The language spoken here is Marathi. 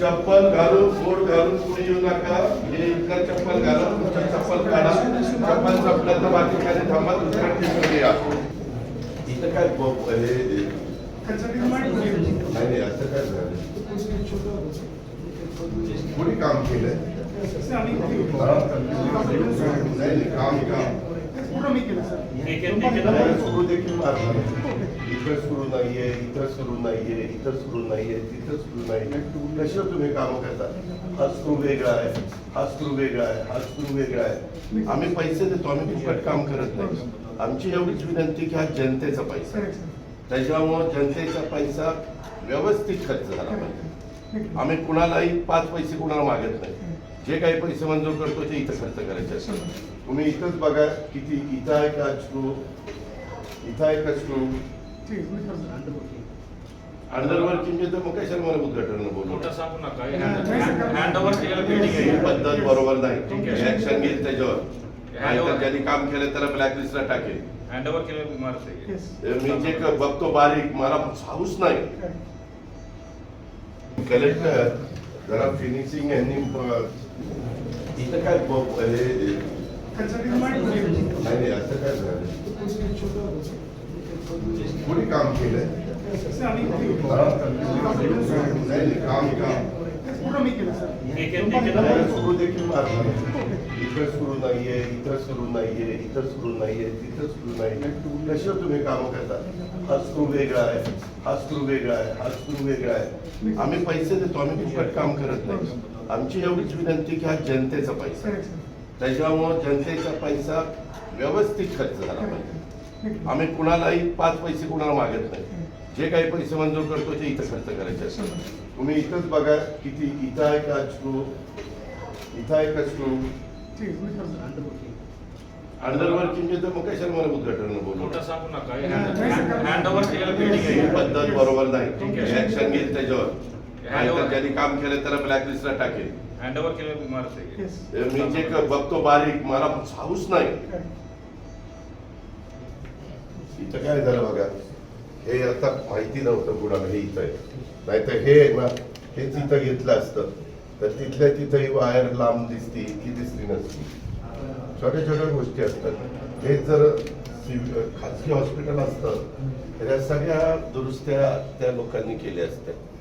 चप्पल घालून बोट घालून कुणी येऊ नका. हे इथलं चप्पल घाला तुमच्या चप्पल काढा. चप्पल संपलं तर बाकी काय थांबा दुसऱ्या ठिकाणी या. इथं काय ब- हे असं काय झालं कोणी काम केलंय? काम काम. काम काम नाही, सुरू. देखील इथं सुरू नाहीये इथं सुरू नाहीये इथं सुरू नाहीये तिथं सुरू नाहीये. कशा तुम्ही काम करता? हा स्क्रू वेगळा आहे हा स्क्रू वेगळा आहे हा स्क्रू वेगळा आहे. आम्ही पैसे देतो आम्ही फुकट काम करत नाही. आमची एवढीच विनंती की हा जनतेचा पैसा आहे. त्याच्यामुळं जनतेचा पैसा व्यवस्थित खर्च झाला पाहिजे. आम्ही कुणालाही पाच पैसे कुणाला मागत नाही. जे काही पैसे मंजूर करतो ते इथं खर्च करायचे असतात. तुम्ही इथंच बघा किती इथं आहे का स्क्रू इथं आहे का स्क्रू अंडर वर्किंग तर मग कशाला मला उद्घाटन बोलू सांगू नका. ही पद्धत बरोबर नाही. ठीक आहे. ऍक्शन घेईल त्याच्यावर. ज्यांनी काम केलं त्याला ब्लॅकलिस्टला टाकेल. आहे हे मी जे क- बघतो बारीक मला हाऊस नाही. कलेक्टर जरा फिनिशिंग यांनी इथं काय हे नाही असं काय झालं कोणी काम केलंय? हा? नाही काम काम नाही, सुरू. देखील मारला इथं सुरू नाहीये इथं सुरू नाहीये इथं सुरू नाहीये तिथं सुरू नाहीये. कशा तुम्ही काम करता? हा स्क्रू वेगळा आहे. हा स्क्रू वेगळा आहे. हा स्क्रू वेगळा आहे. आम्ही पैसे देतो आम्ही फुकट काम करत नाही. आमची एवढीच विनंती की हा जनतेचा पैसा आहे. त्याच्यामुळं जनतेचा पैसा व्यवस्थित खर्च झाला पाहिजे. आम्ही कुणालाही पाच पैसे कुणाला मागत नाही. जे काही पैसे मंजूर करतो ते इथं खर्च करायचे असतात. तुम्ही इथंच बघा किती इथं आहे का स्क्रू इथं आहे का स्क्रू अंडर वर्किंग तर मग कशाला मला उद्घाटन बोलू ही पद्धत बरोबर नाही. ठीक आहे. ऍक्शन घेईल त्याच्यावर. ज्यांनी काम केलं त्याला ब्लॅकलिस्टला टाकेल. आहे हे मी जे क- बघतो बारीक मला हाऊस नाही. इथं काय झालं बघा? हे आता माहिती नव्हतं कुणाला हे इथं आहे. नाहीतर हे आहे ना हे तिथं घेतलं असतं. तर तिथल्या तिथं ही वायर लांब दिसती की दिसली नसती. छोट्या छोट्या गोष्टी असतात. हे जर खाजगी हॉस्पिटल असतं तर या सगळ्या दुरुस्त्या त्या लोकांनी केल्या असत्या.